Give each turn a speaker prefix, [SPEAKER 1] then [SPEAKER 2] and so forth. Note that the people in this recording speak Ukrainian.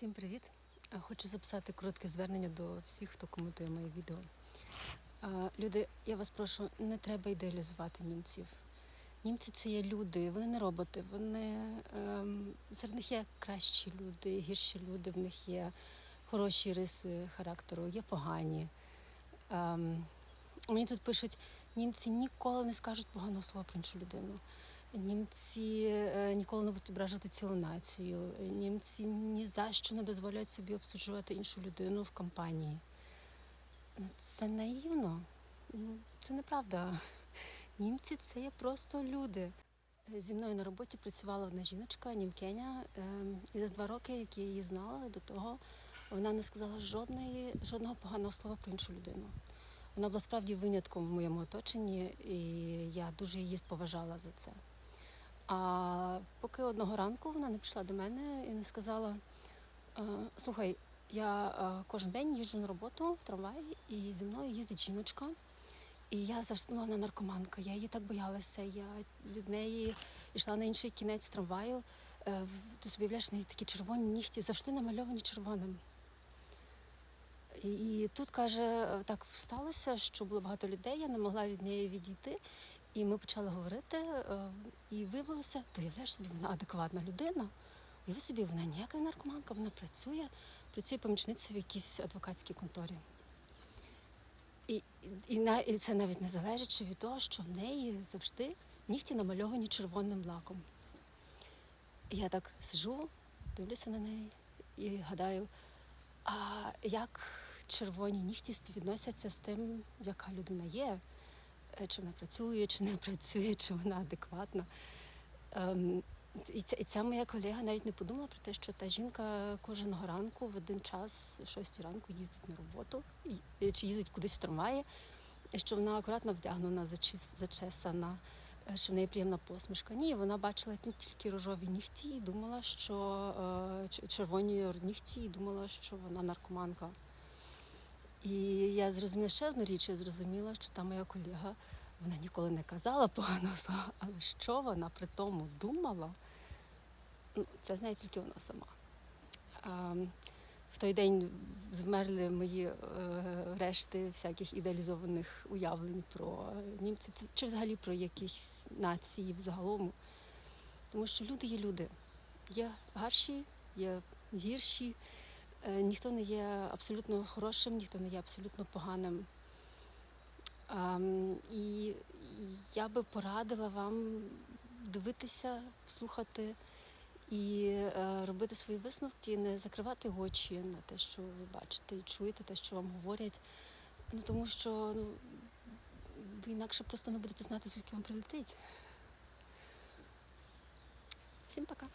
[SPEAKER 1] Всім привіт! Хочу записати коротке звернення до всіх, хто коментує моє відео. Люди, я вас прошу, не треба ідеалізувати німців. Німці це є люди, вони не роботи. Вони ем, серед них є кращі люди, гірші люди, в них є хороші риси характеру, є погані. Ем, мені тут пишуть, німці ніколи не скажуть поганого слова про іншу людину. Німці е, ніколи не будуть ображати цілу націю. Німці ні за що не дозволяють собі обсуджувати іншу людину в компанії. Ну, це наївно. Ну, Це неправда. Німці це є просто люди. Зі мною на роботі працювала одна жіночка, німкеня, ем, і за два роки, які я її знала до того, вона не сказала жодної, жодного поганого слова про іншу людину. Вона була справді винятком в моєму оточенні, і я дуже її поважала за це. А поки одного ранку вона не прийшла до мене і не сказала: «Е, слухай, я е, кожен день їжджу на роботу в трамваї, і зі мною їздить жіночка. І я завжди думала, вона наркоманка. Я її так боялася. Я від неї йшла на інший кінець трамваю. Е, Ти собі уявляєш, в неї такі червоні нігті, завжди намальовані червоним. І, тут каже, так сталося, що було багато людей, я не могла від неї відійти. І ми почали говорити, е, і виявилося, ти уявляєш собі, вона адекватна людина. Уяви собі, вона ніяка наркоманка, вона працює, працює помічницею в якійсь адвокатській конторі. І, і, і це навіть не залежить від того, що в неї завжди нігті намальовані червоним лаком. Я так сижу, дивлюся на неї і гадаю, а як червоні нігті співвідносяться з тим, яка людина є, чи вона працює, чи не працює, чи вона адекватна. Ем, і, ця, і ця моя колега навіть не подумала про те, що та жінка кожного ранку в один час, в шостій ранку, їздить на роботу, і- чи їздить кудись в що вона акуратно вдягнена, зачес- зачесана, е, що в неї приємна посмішка. Ні, вона бачила ті- тільки рожові нігті і думала, що е, червоні нігті, і думала, що вона наркоманка. І я зрозуміла ще одну річ, я зрозуміла, що та моя колега вона ніколи не казала поганого слова, але що вона при тому думала, ну, це знає тільки вона сама. А, в той день змерли мої е, решти всяких ідеалізованих уявлень про німців чи взагалі про якісь нації взагалом. Тому що люди є люди. Є гарші, є гірші. Е, Ніхто не є абсолютно хорошим, ніхто не є абсолютно поганим. Ем, І я би порадила вам дивитися, слухати і е, робити свої висновки, не закривати очі на те, що ви бачите і чуєте, те, що вам говорять. Ну тому що ну, ви інакше просто не будете знати, звідки вам прилетить. Всім пока.